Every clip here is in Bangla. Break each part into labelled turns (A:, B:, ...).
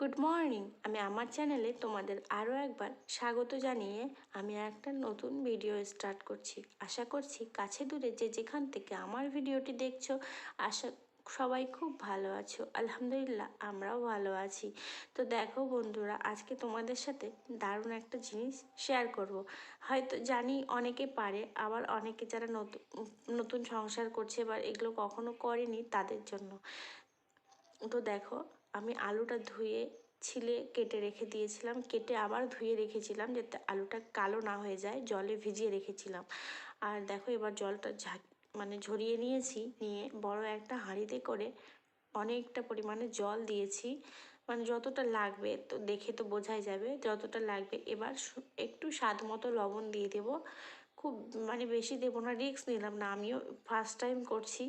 A: গুড মর্নিং আমি আমার চ্যানেলে তোমাদের আরও একবার স্বাগত জানিয়ে আমি একটা নতুন ভিডিও স্টার্ট করছি। আশা করছি কাছে দূরে যে যেখান থেকে আমার ভিডিওটি দেখছ, আশা সবাই খুব ভালো আছো। আলহামদুলিল্লাহ, আমরাও ভালো আছি। তো দেখো বন্ধুরা, আজকে তোমাদের সাথে দারুণ একটা জিনিস শেয়ার করব। হয়তো জানি অনেকে পারে, আবার অনেকে যারা নতুন নতুন সংসার করছে বা এগুলো কখনো করেনি তাদের জন্য। তো দেখো আমি আলুটা ধুয়ে ছিলে কেটে রেখে দিয়েছিলাম। কেটে আবার ধুয়ে রেখেছিলাম যাতে আলুটা কালো না হয়ে যায়, জলে ভিজিয়ে রেখেছিলাম। আর দেখো এবার জলটা ঝাঁক মানে ঝরিয়ে নিয়েছি, নিয়ে বড় একটা হাঁড়িতে করে অনেকটা পরিমাণে জল দিয়েছি। মানে যতটা লাগবে তো দেখে তো বোঝাই যাবে, যতটা লাগবে। এবার একটু স্বাদ মতো লবণ দিয়ে দেব। খুব মানে বেশি দেবো না রিস্ক নিলাম না। আমিও ফার্স্ট টাইম করছি।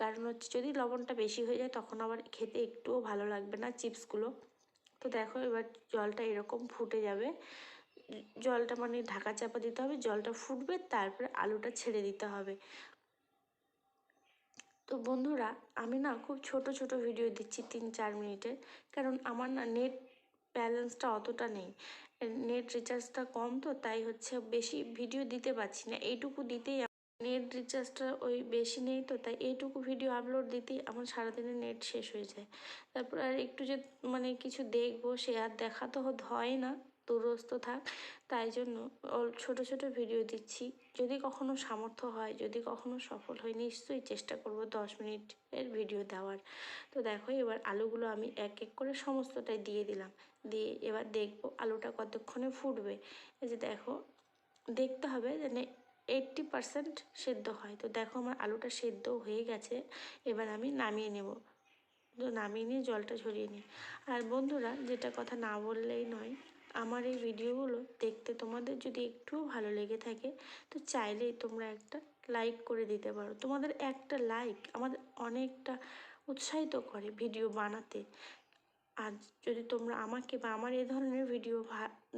A: কারণ হচ্ছে যদি লবণটা বেশি হয়ে যায় তখন আবার খেতে একটুও ভালো লাগবে না চিপসগুলো। তো দেখো এবার জলটা এরকম ফুটে যাবে। জলটা মানে ঢাকা চাপা দিতে হবে, জলটা ফুটবে, তারপরে আলুটা ছেড়ে দিতে হবে। তো বন্ধুরা, আমি না খুব ছোট ছোট ভিডিও দিচ্ছি তিন, চার মিনিটের। কারণ আমার না নেট ব্যালেন্সটা অতটা নেই। নেট রিচার্জটা কম তো, তাই হচ্ছে বেশি ভিডিও দিতে পারছি না। এইটুকু দিতেই নেট রিচার্জটা ওই বেশি নেই তো, তাই এইটুকু ভিডিও আপলোড দিতেই আমার সারাদিনে নেট শেষ হয়ে যায়। তারপর আর একটু যে মানে কিছু দেখব সে আর দেখা তো হয় না। দূরস্থ থাক। তাই জন্য ছোট ছোট ভিডিও দিচ্ছি। যদি কখনো সামর্থ্য হয়, যদি কখনো সফল হয়, নিশ্চয়ই চেষ্টা করব দশ মিনিটের ভিডিও দেওয়ার। তো দেখো, এবার আলুগুলো আমি এক এক করে সমস্তটাই দিয়ে দিলাম। দিয়ে এবার দেখব আলুটা কতক্ষণে ফুটবে। এই যে দেখো, দেখতে হবে যেন এইট্টি পারসেন্ট সেদ্ধ হয়। তো দেখো, আমার আলুটা সেদ্ধ হয়ে গেছে। এবার আমি নামিয়ে নেব। তো নামিয়ে নিয়ে জলটা ঝরিয়ে নিই। আর বন্ধুরা, যেটা কথা না বললেই নয় আমার এই ভিডিওগুলো দেখতে তোমাদের যদি একটুও ভালো লেগে থাকে, তো চাইলেই তোমরা একটা লাইক করে দিতে পারো। তোমাদের একটা লাইক আমাদের অনেকটা উৎসাহিত করে ভিডিও বানাতে। আর যদি তোমরা আমাকে বা আমার এ ধরনের ভিডিও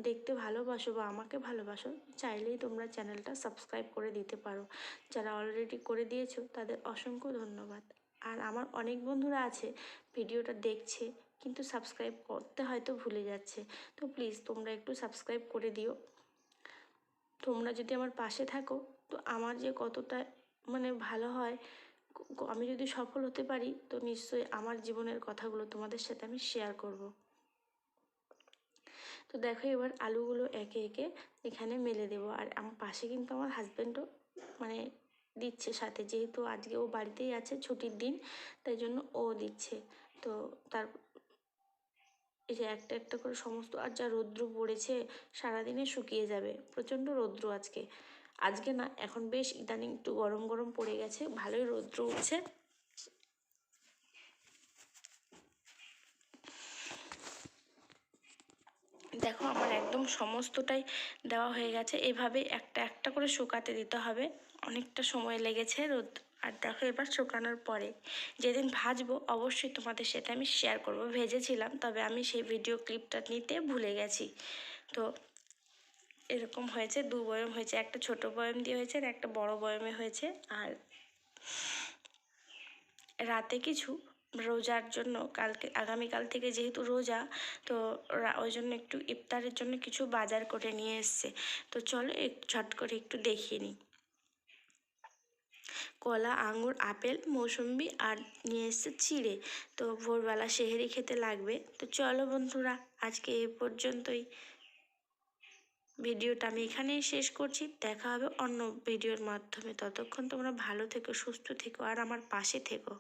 A: দেখতে ভালোবাসো বা আমাকে ভালোবাসো, চাইলেই তোমরা চ্যানেলটা সাবস্ক্রাইব করে দিতে পারো। যারা অলরেডি করে দিয়েছ, তাদের অসংখ্য ধন্যবাদ। আর আমার অনেক বন্ধুরা আছে, ভিডিওটা দেখছে কিন্তু সাবস্ক্রাইব করতে হয়তো ভুলে যাচ্ছে। তো প্লিজ তোমরা একটু সাবস্ক্রাইব করে দিও। তোমরা যদি আমার পাশে থাকো, তো আমার যে কতটা মানে ভালো হয় আমি যদি সফল হতে পারি, তো নিশ্চয়ই আমার জীবনের কথাগুলো তোমাদের সাথে আমি শেয়ার করব। তো দেখো এবার আলুগুলো একে একে এখানে মেলে দেবো। আর আমার পাশে কিন্তু আমার হাজব্যান্ডও মানে দিচ্ছে সাথে। যেহেতু আজকে ও বাড়িতেই আছে, ছুটির দিন, তাই জন্য ও দিচ্ছে। তো তার এই যে একটা একটা করে সমস্ত, আর যা রৌদ্র পড়েছে সারাদিনে শুকিয়ে যাবে, প্রচণ্ড রৌদ্র আজকে। আজকে না, এখন বেশ ইদানিং একটু গরম গরম পড়ে গেছে, ভালোই রৌদ্র উঠছে। দেখো, আমার একদম সমস্তটাই দেওয়া হয়ে গেছে। এভাবে একটা একটা করে শুকাতে দিতে হবে। অনেকটা সময় লেগেছে রোদ আর দেখো এবার শুকানোর পরে যেদিন ভাজবো অবশ্যই তোমাদের সাথে আমি শেয়ার করব। ভেজেছিলাম, তবে আমি সেই ভিডিও ক্লিপটা নিতে ভুলে গেছি। তো এরকম হয়েছে, দু বয়ম হয়েছে, একটা ছোট বয়ম দিয়ে হয়েছে আর একটা বড় বয়মে হয়েছে। আর রাতে কিছু রোজার জন্য, কালকে, আগামীকাল থেকে যেহেতু রোজা, তো ওই জন্য একটু ইফতারের জন্য কিছু বাজার করে নিয়ে এসছে। তো চলো ঝট করে একটু দেখিয়ে নিই। কলা, আঙুর, আপেল, মৌসুম্বি আর নিয়ে এসছে চিড়ে। তো ভোরবেলা সেহেরি খেতে লাগবে। তো চলো বন্ধুরা, আজকে এ পর্যন্তই। ভিডিওটা আমি এখানেই শেষ করছি। দেখা হবে অন্য ভিডিওর মাধ্যমে। ততক্ষণ তোমরা ভালো থেকো, সুস্থ থেকো আর আমার পাশে থেকো।